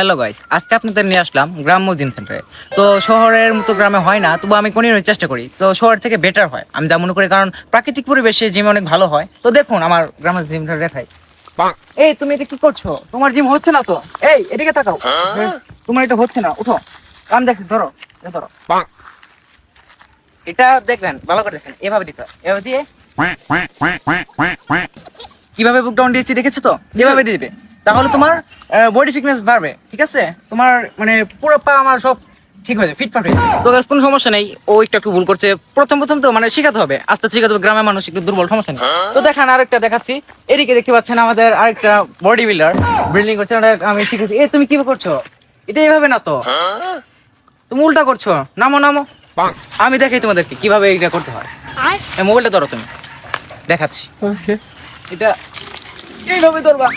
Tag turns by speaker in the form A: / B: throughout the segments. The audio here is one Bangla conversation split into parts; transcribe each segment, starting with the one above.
A: হ্যালো গাইস আজকে আপনাদের নিয়ে আসলাম গ্রাম্য জিম সেন্টারে তো শহরের মতো গ্রামে হয় না, তবু আমি কোনির চেষ্টা করি। তো শহর থেকে বেটার হয়, আমি যা মনে করি, কারণ প্রাকৃতিক পরিবেশে জিম অনেক ভালো হয়। তো দেখুন, আমার গ্রামের জিমটা দেখাই। এই, তুমি এটা কি করছ? তোমার জিম হচ্ছে না তো? এই, এদিকে তাকাও। তোমার এটা হচ্ছে না, উঠো। কাম দেখ, ধরো ধরো। এটা দেখবেন, ভালো করে দেখেন, এভাবে দিতে এভাবে দিয়ে কীভাবে বুক ডাউন দিয়েছি, দেখেছ তো? এভাবে দিয়ে দিবে। তাহলে তোমার বডি ফিটনেস বাড়বে ঠিক আছে? তোমার মানে পুরো পা আমার সব ঠিক হয়ে যাবে হয়ে তো guys, কোনো সমস্যা নেই ও একটু একটু ভুল করছে। প্রথম প্রথম তো মানে শেখাতে হবে। আস্তে আস্তে শেখাতে হবে গ্রামের মানুষ একটু দুর্বল সমস্যা নেই। তো দেখান আরেকটা দেখাচ্ছি। এদিকে দেখতে পাচ্ছেন আমাদের আরেকটা বডি বিল্ডার বিল্ডিং করছে আমি শিখেছি। এ তুমি কি করছ? এটা এইভাবে না তো? তুমি উল্টা করছ। নামো নামো। আমি দেখাই তোমাদেরকে কীভাবে এটা করতে হয়। মোবাইলটা ধরো তুমি। দেখাচ্ছি। এটা এইভাবে ধরবা।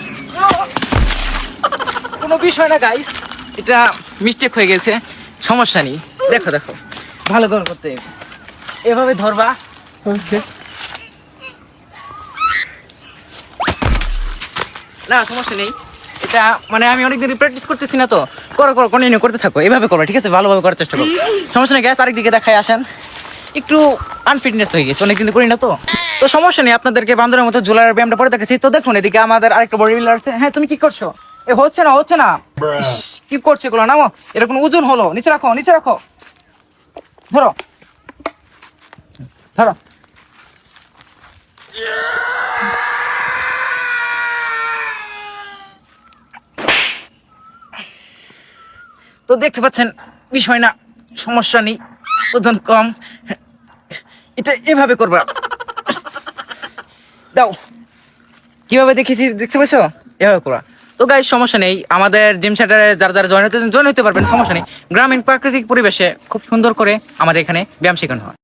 A: কোনো বিষয় না গাইস এটা মিস্টেক হয়ে গেছে সমস্যা নেই। দেখো দেখো। ভালো করে করতে এভাবে ধরবা। না সমস্যা নেই। এটা মানে আমি অনেকদিন প্র্যাকটিস করতেছি না তো। করো করো কন্টিনিউ করতে থাকো। এভাবে করো ঠিক আছে? ভালোভাবে করার চেষ্টা করো। সমস্যা নেই গ্যাস আরেকদিকে দেখাই আসেন। একটু আনফিটনেস হয়ে গেছে অনেকদিন করি না তো। তো সমস্যা নেই আপনাদেরকে বান্দরের মতো ঝোলার ব্যায়ামটা পরে দেখেছি তো দেখুন এদিকে আমাদের আরেকটা বডি বিল্ডার আছে। হ্যাঁ তুমি কি করছ? এ হচ্ছে না হচ্ছে না। কি করছে এগুলো নামো। এরকম ওজন হলো নিচে রাখো নিচে রাখো। ধরো। ধরো। তো দেখতে পাচ্ছেন বিষয় না সমস্যা নেই ওজন কম। এটা এভাবে করবা। দাও। কীভাবে দেখেছি দেখতে পাচ্ছ এভাবে করা তো গাই সমস্যা নেই। আমাদের জিম সেন্টারে যারা যারা জয়েন হতে জয়েন হতে পারবেন, সমস্যা নেই। গ্রামীণ প্রাকৃতিক পরিবেশে খুব সুন্দর করে আমাদের এখানে ব্যায়াম শেখানো হয়।